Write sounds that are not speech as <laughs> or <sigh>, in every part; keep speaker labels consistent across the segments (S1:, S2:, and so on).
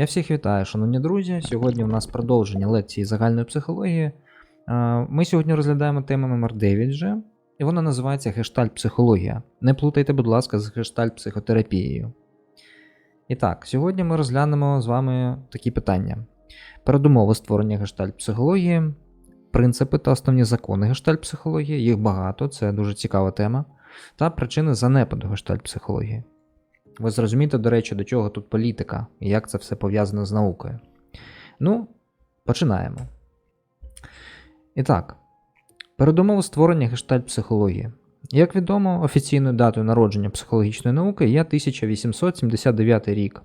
S1: Я всіх вітаю, шановні друзі. Сьогодні у нас продовження лекції загальної психології. Е, Ми сьогодні розглядаємо тему номер 9 вже, і вона називається гештальт-психологія. Не плутайте, будь ласка, з гештальт-психотерапією. І так, сьогодні ми розглянемо з вами такі питання: передумови створення гештальт-психології, принципи та основні закони гештальт-психології, їх багато, це дуже цікава тема, та причини занепаду гештальт-психології. Ви зрозумієте, до речі, до чого тут політика і як це все пов'язано з наукою. Ну, починаємо. І так, передумови створення гештальт-психології. Як відомо, офіційною датою народження психологічної науки є 1879 рік,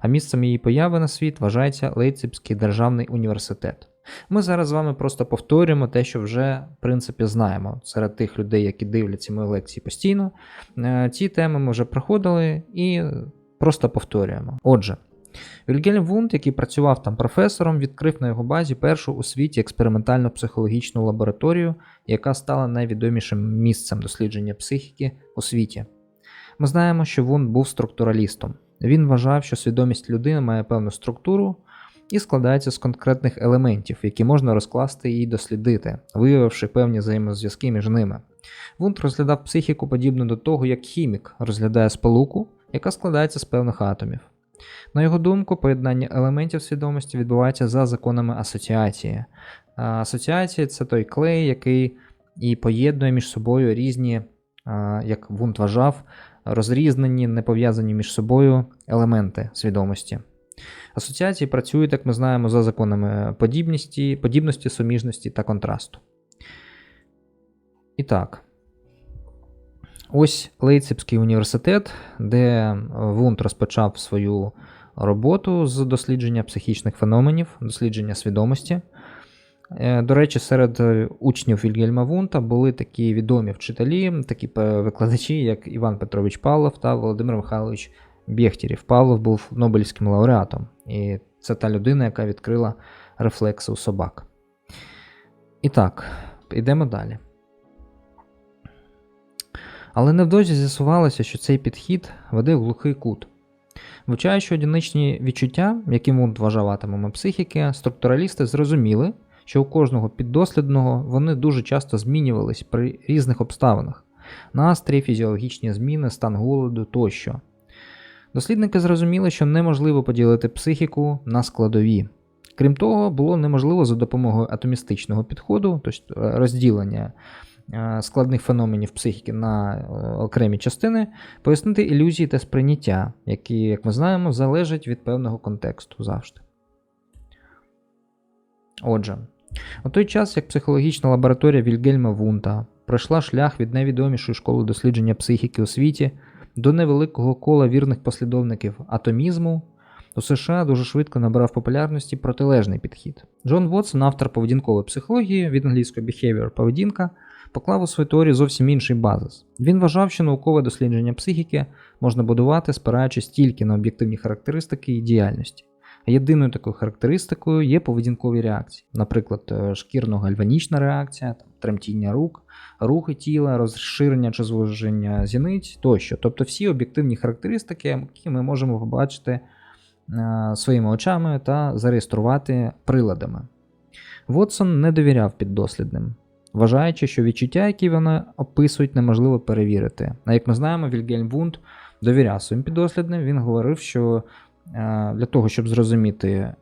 S1: а місцем її появи на світ вважається Лейпцигський державний університет. Ми зараз з вами просто повторюємо те, що вже в принципі знаємо серед тих людей, які дивляться мої лекції постійно. Е, Ці теми ми вже проходили і просто повторюємо. Отже, Вільгельм Вунд, який працював там професором, відкрив на його базі першу у світі експериментальну психологічну лабораторію, яка стала найвідомішим місцем дослідження психіки у світі. Ми знаємо, що Вунд був структуралістом. Він вважав, що свідомість людини має певну структуру і складається з конкретних елементів, які можна розкласти і дослідити, виявивши певні взаємозв'язки між ними. Вунд розглядав психіку подібно до того, як хімік розглядає сполуку, яка складається з певних атомів. На його думку, поєднання елементів свідомості відбувається за законами асоціації. Асоціація це той клей, який і поєднує між собою різні, як Вунд вважав, розрізнені, не пов'язані між собою елементи свідомості. Асоціації працюють, як ми знаємо, за законами подібності, подібності, суміжності та контрасту. І так. Ось Лейпцигський університет, де Вунд розпочав свою роботу з дослідження психічних феноменів, дослідження свідомості. Е, До речі, серед учнів Вільгельма Вунта були такі відомі вчителі, такі викладачі, як Іван Петрович Павлов та Володимир Михайлович Бєхтєрів. Павлов був Нобелівським лауреатом, і це та людина, яка відкрила рефлекси у собак. І так, йдемо далі. Але невдовзі з'ясувалося, що цей підхід веде в глухий кут. Вивчаючи одиничні відчуття, які Вунд вважав атомами психіки, структуралісти зрозуміли, що у кожного піддослідного вони дуже часто змінювались при різних обставинах настрій, фізіологічні зміни, стан голоду тощо. Дослідники зрозуміли, що неможливо поділити психіку на складові. Крім того, було неможливо за допомогою атомістичного підходу, тобто розділення е, складних феноменів психіки на е, окремі частини, пояснити ілюзії та сприйняття, які, як ми знаємо, залежать від певного контексту завжди. Отже, у той час, як психологічна лабораторія Вільгельма Вунта пройшла шлях від найвідомішої школи дослідження психіки у світі до невеликого кола вірних послідовників атомізму, у США дуже швидко набрав популярності протилежний підхід. Джон Вотсон, автор поведінкової психології від англійського behavior поведінка, поклав у свою теорії зовсім інший базис. Він вважав, що наукове дослідження психіки можна будувати, спираючись тільки на об'єктивні характеристики і діяльності. Єдиною такою характеристикою є поведінкові реакції, наприклад, е, шкірно-гальванічна реакція, тремтіння рук, рухи тіла, розширення чи звуження зіниць тощо. Тобто всі об'єктивні характеристики, які ми можемо побачити е, своїми очами та зареєструвати приладами. Вотсон не довіряв піддослідним, вважаючи, що відчуття, які вони описують, неможливо перевірити. А як ми знаємо, Вільгельм Вунд довіряв своїм піддослідним, він говорив, що для того, щоб зрозуміти,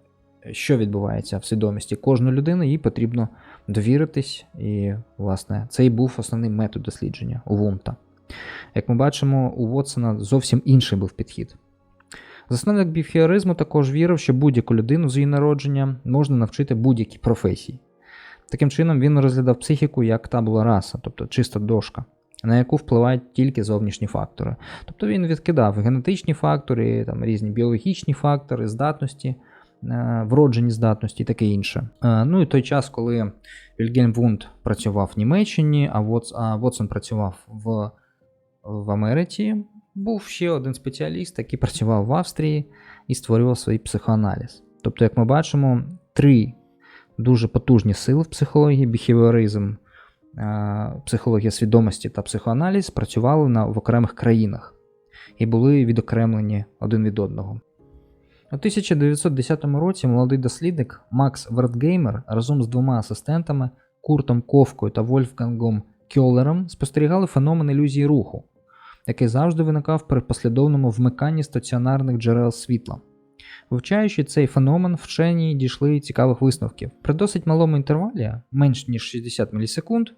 S1: що відбувається в свідомості кожної людини, їй потрібно довіритись, і, власне, це і був основний метод дослідження у Вунта. Як ми бачимо, у Вотсона зовсім інший був підхід. Засновник біфіаризму також вірив, що будь-яку людину з її народження можна навчити будь-якій професії. Таким чином, він розглядав психіку як табула раса, тобто чиста дошка, на яку впливають тільки зовнішні фактори. Тобто він відкидав генетичні фактори, там, різні біологічні фактори, здатності, е, вроджені здатності і таке інше. Е, Ну і той час, коли Вільгельм Вунд працював в Німеччині, а Вотсон працював в, в Америці, був ще один спеціаліст, який працював в Австрії і створював свій психоаналіз. Тобто, як ми бачимо, три дуже потужні сили в психології: біхевіоризм, е, психологія свідомості та психоаналіз працювали на, в окремих країнах і були відокремлені один від одного. У 1910 році молодий дослідник Макс Вертгеймер разом з двома асистентами Куртом Ковкою та Вольфгангом Кьолером спостерігали феномен ілюзії руху, який завжди виникав при послідовному вмиканні стаціонарних джерел світла. Вивчаючи цей феномен, вчені дійшли цікавих висновків. При досить малому інтервалі, менш ніж 60 мілісекунд,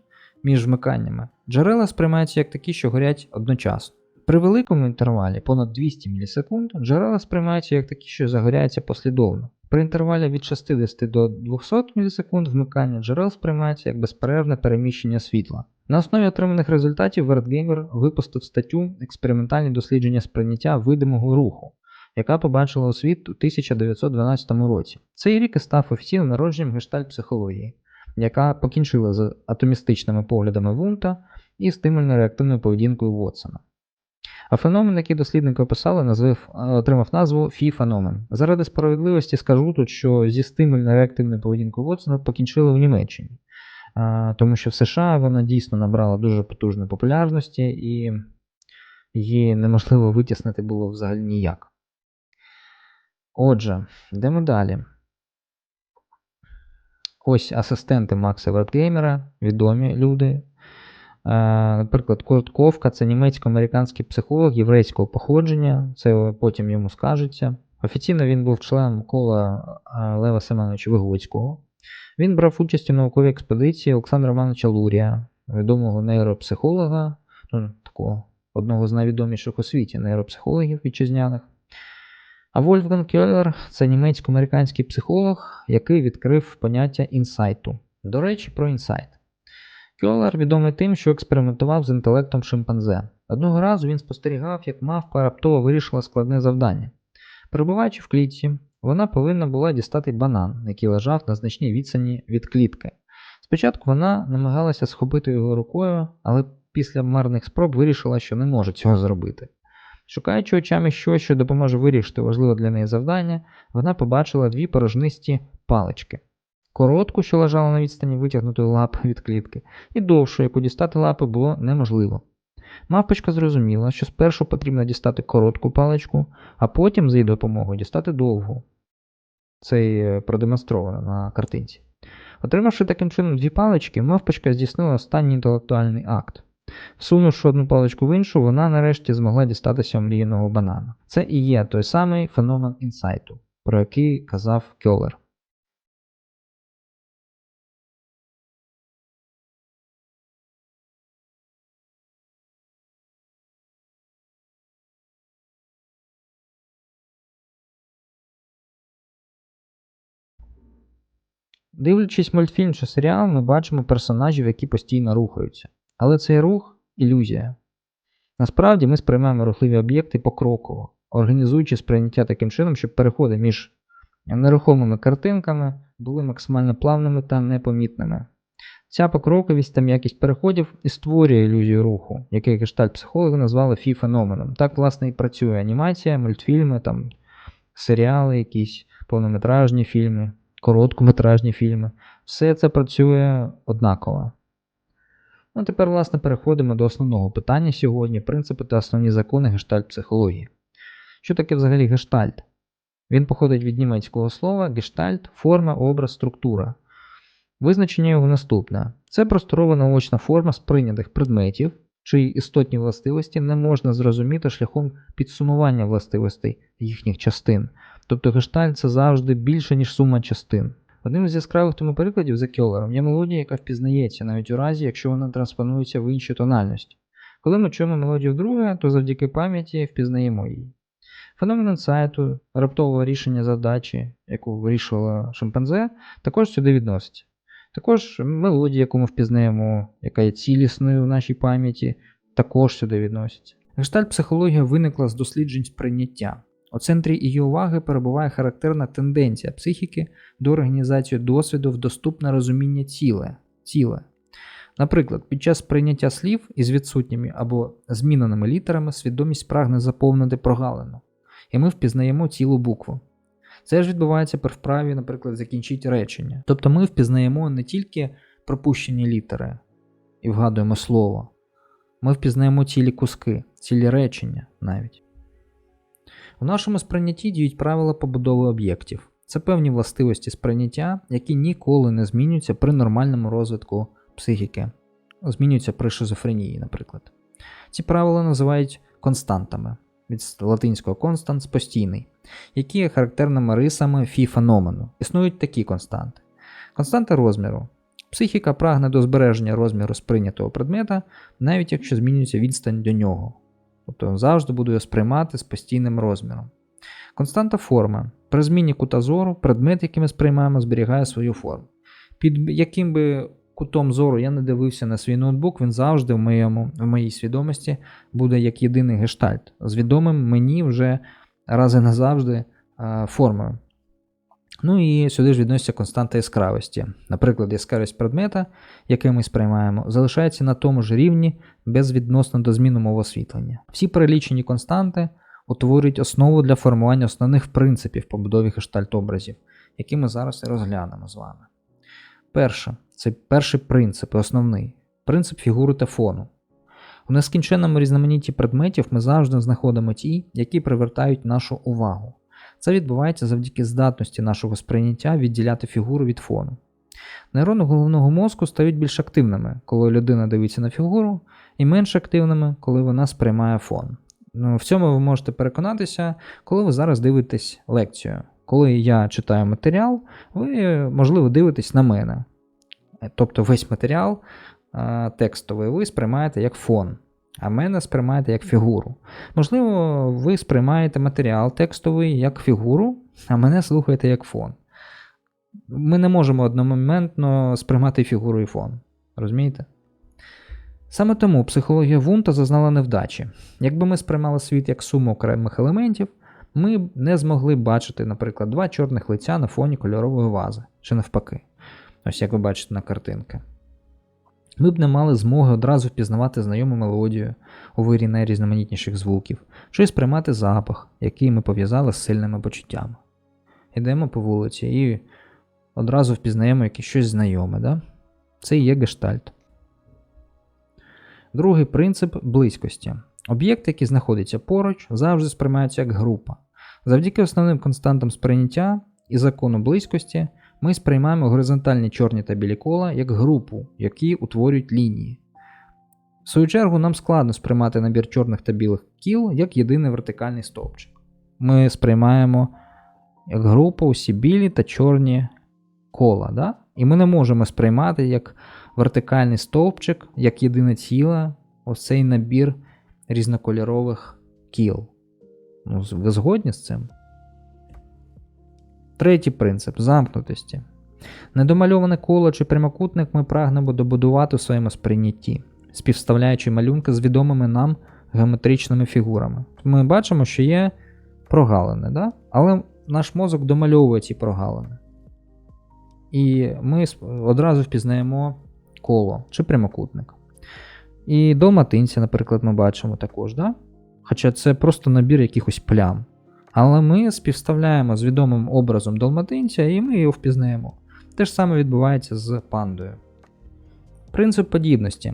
S1: між вмиканнями, джерела сприймаються як такі, що горять одночасно. При великому інтервалі понад 200 мілісекунд джерела сприймаються як такі, що загоряються послідовно. При інтервалі від 60 до 200 мілісекунд вмикання джерел сприймається як безперервне переміщення світла. На основі отриманих результатів Вертгеймер випустив статтю Експериментальні дослідження сприйняття видимого руху, яка побачила у світ у 1912 році. Цей рік і став офіційним народженням гештальт психології, яка покінчила з атомістичними поглядами Вунта і стимульно-реактивною поведінкою Вотсона. А феномен, який дослідники описали, назвив, отримав назву Фі-феномен. Заради справедливості скажу тут, що зі стимульно-реактивною поведінкою Вотсона покінчили в Німеччині, тому що в США вона дійсно набрала дуже потужної популярності і її неможливо витіснити було взагалі ніяк. Отже, йдемо далі. Ось асистенти Макса Вертгеймера, відомі люди. Е, Наприклад, Курт Ковка це німецько-американський психолог єврейського походження, це потім йому скажеться. Офіційно він був членом кола е, Лева Семеновича Вигоцького. Він брав участь у науковій експедиції Олександра Івановича Лурія, відомого нейропсихолога, ну, такого одного з найвідоміших у світі нейропсихологів вітчизняних. А Вольфганг Кьолер це німецько-американський психолог, який відкрив поняття інсайту. До речі, про інсайт. Кьолер відомий тим, що експериментував з інтелектом шимпанзе. Одного разу він спостерігав, як мавпа раптово вирішила складне завдання. Перебуваючи в клітці, вона повинна була дістати банан, який лежав на значній відстані від клітки. Спочатку вона намагалася схопити його рукою, але після марних спроб вирішила, що не може цього зробити. Шукаючи очами щось, що допоможе вирішити важливе для неї завдання, вона побачила дві порожнисті палички. Коротку, що лежала на відстані витягнутої лапи від клітки, і довшу, яку дістати лапи було неможливо. Мавпочка зрозуміла, що спершу потрібно дістати коротку паличку, а потім з її допомогою дістати довгу. Це і продемонстровано на картинці. Отримавши таким чином дві палички, мавпочка здійснила останній інтелектуальний акт. Всунувши одну паличку в іншу, вона нарешті змогла дістатися омріяного банана. Це і є той самий феномен інсайту, про який казав Кьолер. Дивлячись мультфільм чи серіал, ми бачимо персонажів, які постійно рухаються. Але цей рух ілюзія. Насправді ми сприймаємо рухливі об'єкти покроково, організуючи сприйняття таким чином, щоб переходи між нерухомими картинками були максимально плавними та непомітними. Ця покроковість та м'якість переходів і створює ілюзію руху, який гештальт-психологи назвали фі-феноменом. Так, власне, і працює анімація, мультфільми, там, серіали, якісь повнометражні фільми, короткометражні фільми. Все це працює однаково. Ну, тепер, власне, переходимо до основного питання сьогодні: принципи та основні закони гештальт-психології. Що таке взагалі гештальт? Він походить від німецького слова гештальт, форма, образ, структура. Визначення його наступне: це просторова наочна форма сприйнятих предметів, чиї істотні властивості не можна зрозуміти шляхом підсумування властивостей їхніх частин. Тобто гештальт це завжди більше, ніж сума частин. Одним з яскравих тому прикладів за Кьолером є мелодія, яка впізнається навіть у разі, якщо вона транспонується в іншу тональність. Коли ми чуємо мелодію вдруге, то завдяки пам'яті впізнаємо її. Феномен інсайту, раптового рішення задачі, яку вирішувала шимпанзе, також сюди відноситься. Також мелодія, яку ми впізнаємо, яка є цілісною в нашій пам'яті, також сюди відноситься. Гештальт-психологія виникла з досліджень сприйняття. У центрі її уваги перебуває характерна тенденція психіки до організації досвіду в доступне розуміння ціле. ціле. Наприклад, під час прийняття слів із відсутніми або зміненими літерами свідомість прагне заповнити прогалину, і ми впізнаємо цілу букву. Це ж відбувається при вправі, наприклад, закінчити речення. Тобто ми впізнаємо не тільки пропущені літери і вгадуємо слово, ми впізнаємо цілі куски, цілі речення навіть. У нашому сприйнятті діють правила побудови об'єктів. Це певні властивості сприйняття, які ніколи не змінюються при нормальному розвитку психіки, змінюються при шизофренії, наприклад. Ці правила називають константами від латинського констант постійний, які є характерними рисами фі феномену. Існують такі константи. Константа розміру. Психіка прагне до збереження розміру сприйнятого предмета, навіть якщо змінюється відстань до нього. Тобто завжди буду його сприймати з постійним розміром. Константа форми. При зміні кута зору предмет, який ми сприймаємо, зберігає свою форму. Під яким би кутом зору я не дивився на свій ноутбук, він завжди в, моєму, в моїй свідомості буде як єдиний гештальт, з відомим мені вже раз і назавжди формою. Ну і сюди ж відноситься константа яскравості. Наприклад, яскравість предмета, який ми сприймаємо, залишається на тому ж рівні безвідносно до зміни мови освітлення. Всі перелічені константи утворюють основу для формування основних принципів побудові гештальт-образів, які ми зараз і розглянемо з вами. Перше, це перший принцип, основний принцип фігури та фону. У нескінченному різноманітті предметів ми завжди знаходимо ті, які привертають нашу увагу. Це відбувається завдяки здатності нашого сприйняття відділяти фігуру від фону. Нейрони головного мозку стають більш активними, коли людина дивиться на фігуру, і менш активними, коли вона сприймає фон. Ну, В цьому ви можете переконатися, коли ви зараз дивитесь лекцію. Коли я читаю матеріал, ви, можливо, дивитесь на мене. Тобто весь матеріал текстовий ви сприймаєте як фон а мене сприймаєте як фігуру. Можливо, ви сприймаєте матеріал текстовий як фігуру, а мене слухаєте як фон. Ми не можемо одномоментно сприймати фігуру і фон. Розумієте? Саме тому психологія Вунта зазнала невдачі. Якби ми сприймали світ як суму окремих елементів, ми б не змогли бачити, наприклад, два чорних лиця на фоні кольорової вази, чи навпаки. Ось як ви бачите на картинки. Ми б не мали змоги одразу впізнавати знайому мелодію у вирі найрізноманітніших звуків, чи сприймати запах, який ми пов'язали з сильними почуттями. Йдемо по вулиці і одразу впізнаємо якесь щось знайоме. Да? Це і є гештальт. Другий принцип близькості. Об'єкт, який знаходиться поруч, завжди сприймається як група. Завдяки основним константам сприйняття і закону близькості ми сприймаємо горизонтальні чорні та білі кола як групу, які утворюють лінії. В свою чергу, нам складно сприймати набір чорних та білих кіл як єдиний вертикальний стовпчик. Ми сприймаємо як групу усі білі та чорні кола. Да? І ми не можемо сприймати як вертикальний стовпчик, як єдине ціле ось цей набір різнокольорових кіл. Ну, Ви згодні з цим? Третій принцип замкнутості. Недомальоване коло чи прямокутник ми прагнемо добудувати у своєму сприйнятті, співставляючи малюнки з відомими нам геометричними фігурами. Ми бачимо, що є прогалини, да? але наш мозок домальовує ці прогалини. І ми одразу впізнаємо коло чи прямокутник. І долматинця, наприклад, ми бачимо також. Да? Хоча це просто набір якихось плям. Але ми співставляємо з відомим образом долматинця і ми його впізнаємо. Те ж саме відбувається з пандою. Принцип подібності.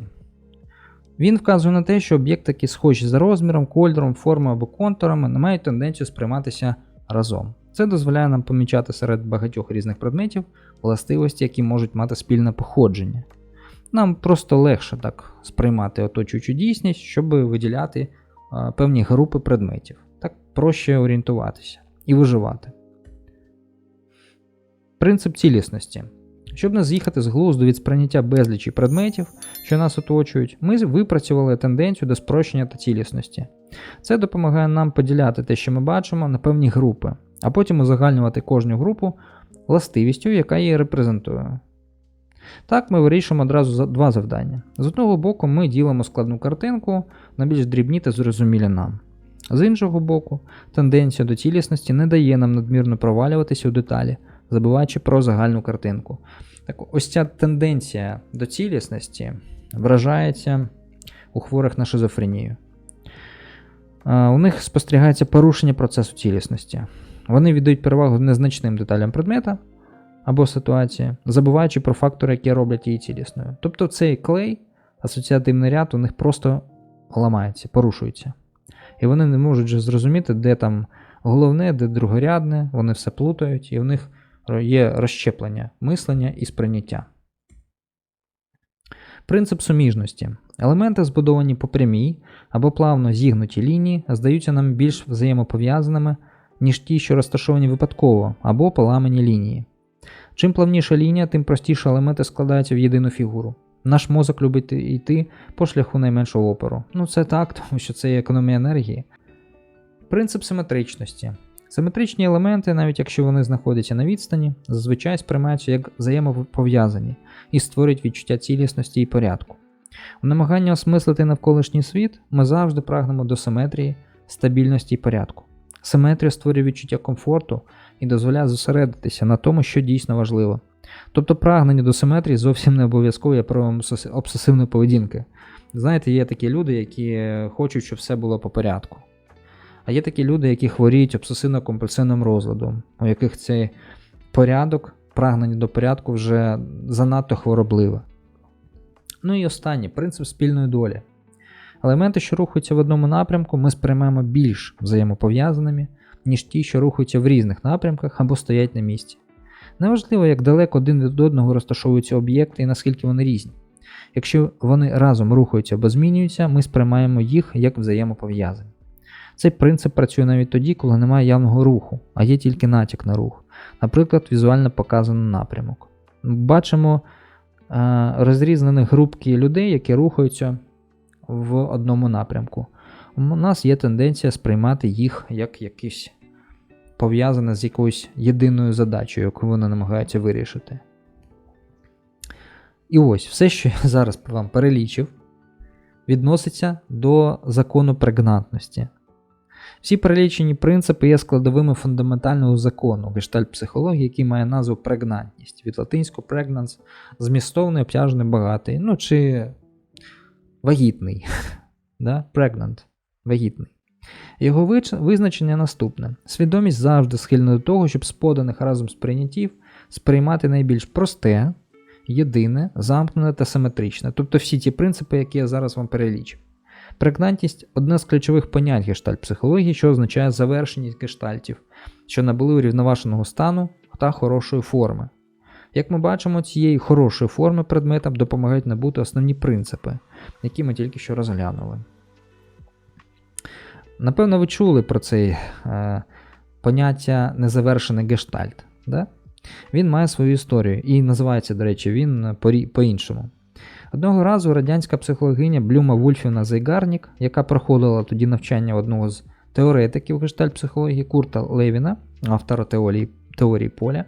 S1: Він вказує на те, що об'єкти, які схожі за розміром, кольором, формою або контурами, не мають тенденцію сприйматися разом. Це дозволяє нам помічати серед багатьох різних предметів властивості, які можуть мати спільне походження. Нам просто легше так сприймати оточуючу дійсність, щоб виділяти а, певні групи предметів проще орієнтуватися і виживати. Принцип цілісності. Щоб не з'їхати з глузду від сприйняття безлічі предметів, що нас оточують, ми випрацювали тенденцію до спрощення та цілісності. Це допомагає нам поділяти те, що ми бачимо, на певні групи, а потім узагальнювати кожну групу властивістю, яка її репрезентує. Так, ми вирішуємо одразу два завдання. З одного боку, ми ділимо складну картинку на більш дрібні та зрозумілі нам. З іншого боку, тенденція до цілісності не дає нам надмірно провалюватися у деталі, забуваючи про загальну картинку. Так ось ця тенденція до цілісності вражається у хворих на шизофренію. У них спостерігається порушення процесу цілісності. Вони віддають перевагу незначним деталям предмета або ситуації, забуваючи про фактори, які роблять її цілісною. Тобто цей клей, асоціативний ряд у них просто ламається, порушується. І вони не можуть же зрозуміти, де там головне, де другорядне, вони все плутають, і в них є розщеплення мислення і сприйняття. Принцип суміжності. Елементи, збудовані по прямій або плавно зігнуті лінії, здаються нам більш взаємопов'язаними, ніж ті, що розташовані випадково або поламані лінії. Чим плавніша лінія, тим простіше елементи складаються в єдину фігуру. Наш мозок любить йти по шляху найменшого опору. Ну це так, тому що це є економія енергії. Принцип симетричності. Симетричні елементи, навіть якщо вони знаходяться на відстані, зазвичай сприймаються як взаємопов'язані і створюють відчуття цілісності і порядку. У намаганні осмислити навколишній світ ми завжди прагнемо до симетрії, стабільності і порядку. Симетрія створює відчуття комфорту і дозволяє зосередитися на тому, що дійсно важливо. Тобто прагнення до симетрії зовсім не обов'язково є проявом обсесивної поведінки. Знаєте, є такі люди, які хочуть, щоб все було по порядку. А є такі люди, які хворіють обсесивно-компульсивним розладом, у яких цей порядок, прагнення до порядку вже занадто хворобливе. Ну і останнє принцип спільної долі. Елементи, що рухаються в одному напрямку, ми сприймаємо більш взаємопов'язаними, ніж ті, що рухаються в різних напрямках або стоять на місці. Неважливо, як далеко один від одного розташовуються об'єкти і наскільки вони різні. Якщо вони разом рухаються або змінюються, ми сприймаємо їх як взаємопов'язані. Цей принцип працює навіть тоді, коли немає явного руху, а є тільки натяк на рух, наприклад, візуально показаний напрямок. Бачимо е, розрізнені групки людей, які рухаються в одному напрямку. У нас є тенденція сприймати їх як якісь пов'язане з якоюсь єдиною задачею, яку вони намагаються вирішити. І ось все, що я <laughs> зараз вам перелічив, відноситься до закону прегнантності. Всі перелічені принципи є складовими фундаментального закону гештальт-психології, який має назву прегнантність. Від латинського pregnans змістовний, обтяжений, багатий, ну чи вагітний. <laughs> да? Pregnant, вагітний. Його визначення наступне: свідомість завжди схильна до того, щоб з поданих разом сприйняттів сприймати найбільш просте, єдине, замкнене та симетричне, тобто всі ті принципи, які я зараз вам перелічив. Прегнантність одне з ключових понять гештальт-психології, що означає завершеність гештальтів, що набули урівноваженого стану та хорошої форми. Як ми бачимо, цієї хорошої форми предметам допомагають набути основні принципи, які ми тільки що розглянули. Напевно, ви чули про цей е, поняття незавершений гештальт. Да? Він має свою історію і називається, до речі, він по-іншому. Одного разу радянська психологиня Блюма Вульфівна Зайгарнік, яка проходила тоді навчання одного з теоретиків гештальт-психології Курта Левіна, автора теорії, теорії поля,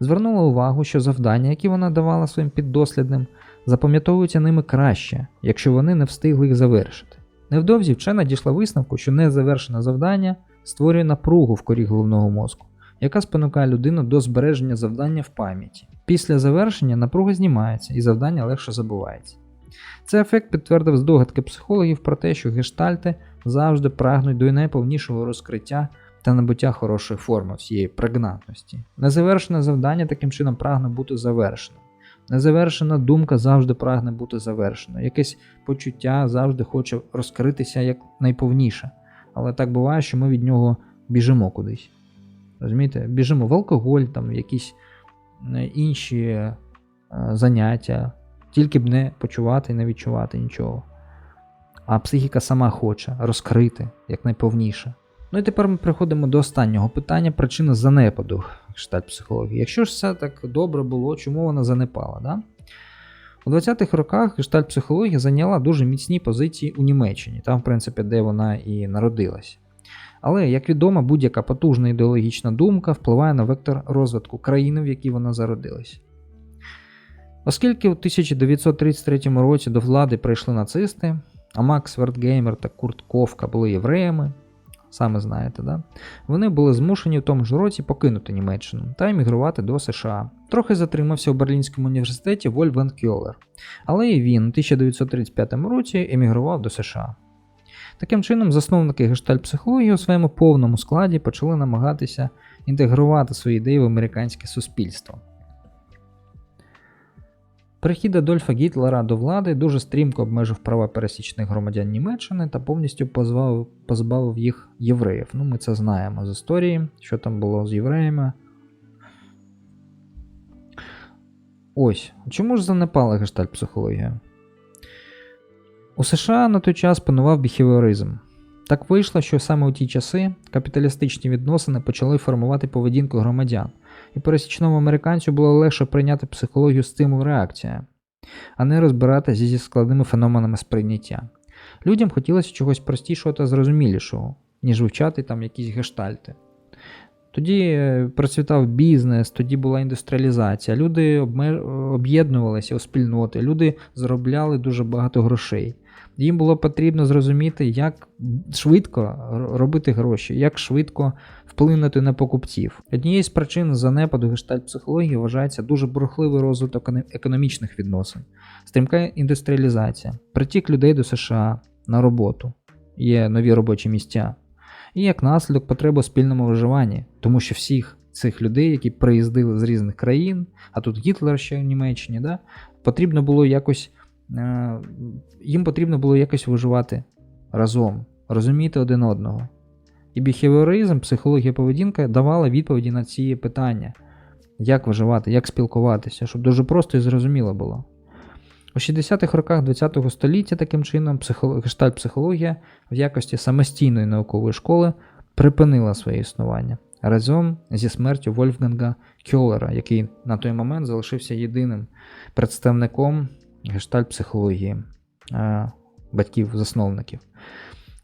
S1: звернула увагу, що завдання, які вона давала своїм піддослідним, запам'ятовуються ними краще, якщо вони не встигли їх завершити. Невдовзі вчена дійшла висновку, що незавершене завдання створює напругу в корі головного мозку, яка спонукає людину до збереження завдання в пам'яті. Після завершення напруга знімається і завдання легше забувається. Цей ефект підтвердив здогадки психологів про те, що гештальти завжди прагнуть до найповнішого розкриття та набуття хорошої форми всієї прегнатності. Незавершене завдання таким чином прагне бути завершеним. Незавершена думка завжди прагне бути завершеною. Якесь почуття завжди хоче розкритися як найповніше. Але так буває, що ми від нього біжимо кудись. Розумієте? Біжимо в алкоголь, там, якісь е, інші е, заняття, тільки б не почувати і не відчувати нічого. А психіка сама хоче розкрити як найповніше. Ну і тепер ми приходимо до останнього питання: причина занепаду штат психології. Якщо ж все так добре було, чому вона занепала? Да? У 20-х роках гештальт психологія зайняла дуже міцні позиції у Німеччині, там, в принципі, де вона і народилась. Але, як відомо, будь-яка потужна ідеологічна думка впливає на вектор розвитку країни, в якій вона зародилась. Оскільки у 1933 році до влади прийшли нацисти, а Макс Вертгеймер та Курт Ковка були євреями, саме знаєте, да? вони були змушені в тому ж році покинути Німеччину та емігрувати до США. Трохи затримався у Берлінському університеті Вольф Кьолер, але і він у 1935 році емігрував до США. Таким чином, засновники гештальт-психології у своєму повному складі почали намагатися інтегрувати свої ідеї в американське суспільство. Прихід Адольфа Гітлера до влади дуже стрімко обмежив права пересічних громадян Німеччини та повністю позбавив, позбавив їх євреїв. Ну, ми це знаємо з історії, що там було з євреями. Ось, чому ж занепала гештальт-психологія? У США на той час панував біхевіоризм. Так вийшло, що саме у ті часи капіталістичні відносини почали формувати поведінку громадян, і пересічному американцю було легше прийняти психологію стимул реакція, а не розбиратися зі складними феноменами сприйняття. Людям хотілося чогось простішого та зрозумілішого, ніж вивчати там якісь гештальти. Тоді е, процвітав бізнес, тоді була індустріалізація, люди об'єднувалися у спільноти, люди заробляли дуже багато грошей. Їм було потрібно зрозуміти, як швидко робити гроші, як швидко вплинути на покупців. Однією з причин занепаду гештальт-психології вважається дуже бурхливий розвиток економічних відносин, стрімка індустріалізація, притік людей до США на роботу, є нові робочі місця. І як наслідок потреба у спільному виживанні, тому що всіх цих людей, які приїздили з різних країн, а тут Гітлер ще в Німеччині, да, потрібно було якось, їм потрібно було якось виживати разом, розуміти один одного. І біхевіоризм, психологія поведінка давала відповіді на ці питання: як виживати, як спілкуватися, щоб дуже просто і зрозуміло було. У 60-х роках ХХ століття таким чином психо... гештальт-психологія в якості самостійної наукової школи припинила своє існування разом зі смертю Вольфганга Кьолера, який на той момент залишився єдиним представником гештальт-психології е, батьків-засновників.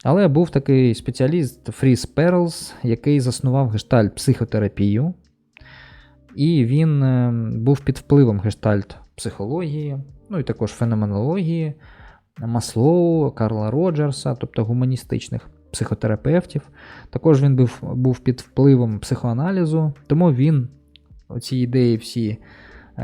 S1: Але був такий спеціаліст Фріс Перлс, який заснував гештальт-психотерапію, і він е, був під впливом гештальт-психології, ну і також феноменології Маслоу, Карла Роджерса, тобто гуманістичних психотерапевтів. Також він був, був під впливом психоаналізу, тому він ці ідеї всі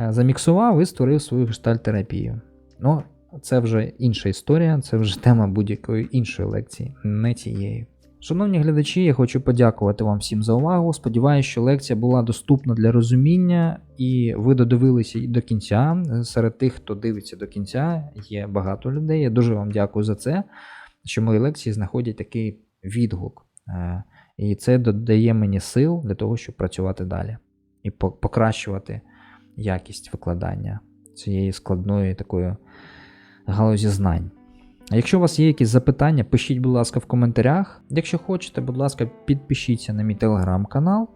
S1: заміксував і створив свою гештальт-терапію. Ну, це вже інша історія, це вже тема будь-якої іншої лекції, не цієї. Шановні глядачі, я хочу подякувати вам всім за увагу. Сподіваюся, що лекція була доступна для розуміння, і ви додивилися до кінця. Серед тих, хто дивиться до кінця, є багато людей. Я дуже вам дякую за це, що мої лекції знаходять такий відгук. Е, І це додає мені сил для того, щоб працювати далі і покращувати якість викладання цієї складної такої галузі знань. А якщо у вас є якісь запитання, пишіть, будь ласка, в коментарях. Якщо хочете, будь ласка, підпишіться на мій телеграм-канал.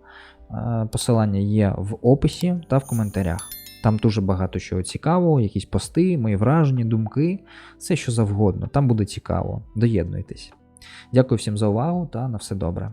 S1: Е, Посилання є в описі та в коментарях. Там дуже багато чого цікавого, якісь пости, мої враження, думки, все що завгодно. Там буде цікаво. Доєднуйтесь. Дякую всім за увагу та на все добре.